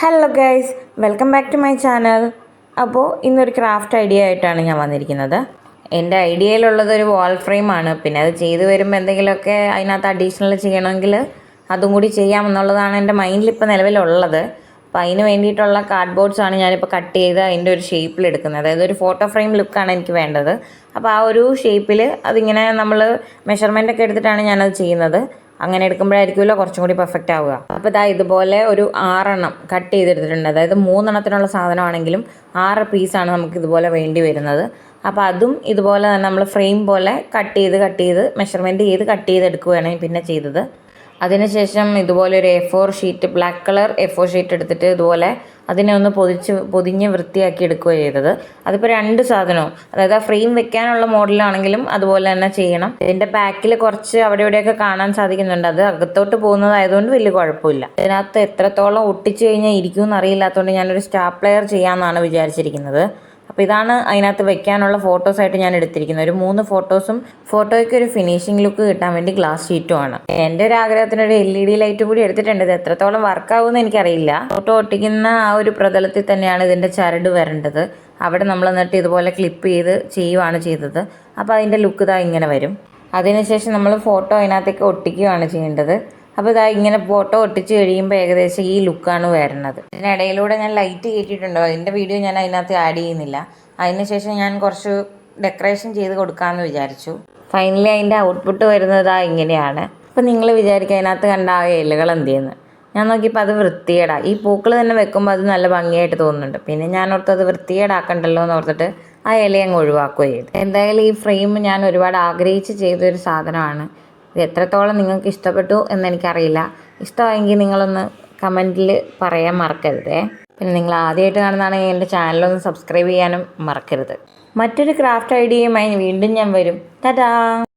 Hello guys welcome back to my channel അപ്പോൾ ഇന്നൊരു craft idea ആയിട്ടാണ് ഞാൻ വന്നിരിക്കുന്നത്. എന്റെ ഐഡിയയിലുള്ളത് ഒരു വാൾ ഫ്രെയിമാണ് പിന്നെ അത് ചെയ്തു വരുമ്പോൾ എന്തെങ്കിലുമൊക്കെ അതിനകത്ത് അഡീഷണൽ ചെയ്യണമെങ്കിൽ അതും കൂടി ചെയ്യാമെന്നുള്ളതാണ് എന്റെ മൈൻഡിൽ ഇപ്പോൾ നിലവിലുള്ളത്. അപ്പോൾ അതിന് വേണ്ടിയിട്ടുള്ള കാർഡ്ബോർഡ്സ് ആണ് ഞാനിപ്പോൾ കട്ട് ചെയ്ത് അതിന്റെ ഒരു ഷേപ്പിൽ എടുക്കുന്നത്. അതായത് ഒരു ഫോട്ടോ ഫ്രെയിം ലുക്കാണ് എനിക്ക് വേണ്ടത്. അപ്പോൾ ആ ഒരു ഷേപ്പിൽ അതിങ്ങനെ നമ്മൾ മെഷർമെന്റ് ഒക്കെ എടുത്തിട്ടാണ് ഞാനത് ചെയ്യുന്നത്. അങ്ങനെ എടുക്കുമ്പോഴായിരിക്കുമല്ലോ കുറച്ചും കൂടി പെർഫെക്റ്റ് ആവുക. അപ്പോൾ ഇതാ ഇതുപോലെ ഒരു ആറെണ്ണം കട്ട് ചെയ്തെടുത്തിട്ടുണ്ട് അതായത് മൂന്നെണ്ണത്തിനുള്ള സാധനമാണെങ്കിലും ആറ് പീസാണ് നമുക്ക് ഇതുപോലെ വേണ്ടി വരുന്നത്. അപ്പോൾ അതും ഇതുപോലെ തന്നെ നമ്മൾ ഫ്രെയിം പോലെ കട്ട് ചെയ്ത് കട്ട് ചെയ്ത് മെഷർമെന്റ് ചെയ്ത് കട്ട് ചെയ്തെടുക്കുകയാണ് പിന്നെ ചെയ്തത്. അതിനുശേഷം ഇതുപോലെ ഒരു A four sheet black colour A four sheet എടുത്തിട്ട് ഇതുപോലെ അതിനെ ഒന്ന് പൊതിച്ച് പൊതിഞ്ഞ് വൃത്തിയാക്കി എടുക്കുകയാണ് ചെയ്തത്. അതിപ്പോൾ രണ്ട് സാധനവും. അതായത് ആ ഫ്രെയിം വെക്കാനുള്ള മോഡലാണെങ്കിലും അതുപോലെ തന്നെ ചെയ്യണം. ഇതിന്റെ ബാക്കിൽ കുറച്ച് അവിടെ ഇവിടെയൊക്കെ കാണാൻ സാധിക്കുന്നുണ്ട്. അത് അകത്തോട്ട് പോകുന്നതായതുകൊണ്ട് വലിയ കുഴപ്പമില്ല. ഇതിനകത്ത് എത്രത്തോളം ഒട്ടിച്ചു കഴിഞ്ഞാൽ ഇരിക്കുമെന്ന് അറിയില്ലാത്തതുകൊണ്ട് ഞാനൊരു സ്റ്റാപ്ലെയർ ചെയ്യാമെന്നാണ് വിചാരിച്ചിരിക്കുന്നത്. അപ്പോൾ ഇതാണ് അതിനകത്ത് വെക്കാനുള്ള ഫോട്ടോസായിട്ട് ഞാൻ എടുത്തിരിക്കുന്നത്. ഒരു മൂന്ന് ഫോട്ടോസും ഫോട്ടോയ്ക്ക് ഒരു ഫിനിഷിംഗ് ലുക്ക് കിട്ടാൻ വേണ്ടി ഗ്ലാസ് ഷീറ്റും ആണ്. എന്റെ ഒരു ആഗ്രഹത്തിന് ഒരു എൽ ഇ ഡി ലൈറ്റ് കൂടി എടുത്തിട്ടുണ്ട്. ഇത് എത്രത്തോളം വർക്കാവുമെന്ന് എനിക്കറിയില്ല. ഫോട്ടോ ഒട്ടിക്കുന്ന ആ ഒരു പ്രതലത്തിൽ തന്നെയാണ് ഇതിന്റെ ചരട് വരേണ്ടത്. അവിടെ നമ്മൾ എന്നിട്ട് ഇതുപോലെ ക്ലിപ്പ് ചെയ്ത് ചെയ്യുവാണ് ചെയ്തത്. അപ്പോൾ അതിന്റെ ലുക്ക് ഇതാ ഇങ്ങനെ വരും. അതിനുശേഷം നമ്മൾ ഫോട്ടോ അതിനകത്തേക്ക് ഒട്ടിക്കുകയാണ് ചെയ്യേണ്ടത്. അപ്പോൾ ഇതാ ഇങ്ങനെ ഫോട്ടോ ഒട്ടിച്ച് കഴിയുമ്പോൾ ഏകദേശം ഈ ലുക്കാണ് വരുന്നത്. ഇതിനിടയിലൂടെ ഞാൻ ലൈറ്റ് കയറ്റിയിട്ടുണ്ടോ അതിന്റെ വീഡിയോ ഞാൻ അതിനകത്ത് ആഡ് ചെയ്യുന്നില്ല. അതിനുശേഷം ഞാൻ കുറച്ച് ഡെക്കറേഷൻ ചെയ്ത് കൊടുക്കാമെന്ന് വിചാരിച്ചു. ഫൈനലി അതിന്റെ ഔട്ട്പുട്ട് വരുന്നത് ആ ഇങ്ങനെയാണ്. അപ്പോൾ നിങ്ങൾ വിചാരിക്കുക അതിനകത്ത് കണ്ട ആ ഇലകൾ എന്ത് ചെയ്യുന്നു ഞാൻ നോക്കിയപ്പോൾ അത് വൃത്തികേടാ. ഈ പൂക്കൾ തന്നെ വെക്കുമ്പോൾ അത് നല്ല ഭംഗിയായിട്ട് തോന്നുന്നുണ്ട്. പിന്നെ ഞാൻ ഓർത്ത് അത് വൃത്തികേടാക്കണ്ടല്ലോ എന്ന് ഓർത്തിട്ട് ആ ഇല അങ്ങ് ഒഴിവാക്കുകയും ചെയ്തു. എന്തായാലും ഈ ഫ്രെയിം ഞാൻ ഒരുപാട് ആഗ്രഹിച്ച് ചെയ്തൊരു സാധനമാണ്. ഇത് എത്രത്തോളം നിങ്ങൾക്ക് ഇഷ്ടപ്പെട്ടു എന്നെനിക്കറിയില്ല. ഇഷ്ടമായെങ്കിൽ നിങ്ങളൊന്ന് കമന്റിൽ പറയാൻ മറക്കരുതേ. പിന്നെ നിങ്ങൾ ആദ്യമായിട്ട് കാണുന്നതാണെങ്കിൽ എന്റെ ചാനലൊന്ന് സബ്സ്ക്രൈബ് ചെയ്യാനും മറക്കരുത്. മറ്റൊരു ക്രാഫ്റ്റ് ഐഡിയയുമായി വീണ്ടും ഞാൻ വരും. ടാറ്റാ!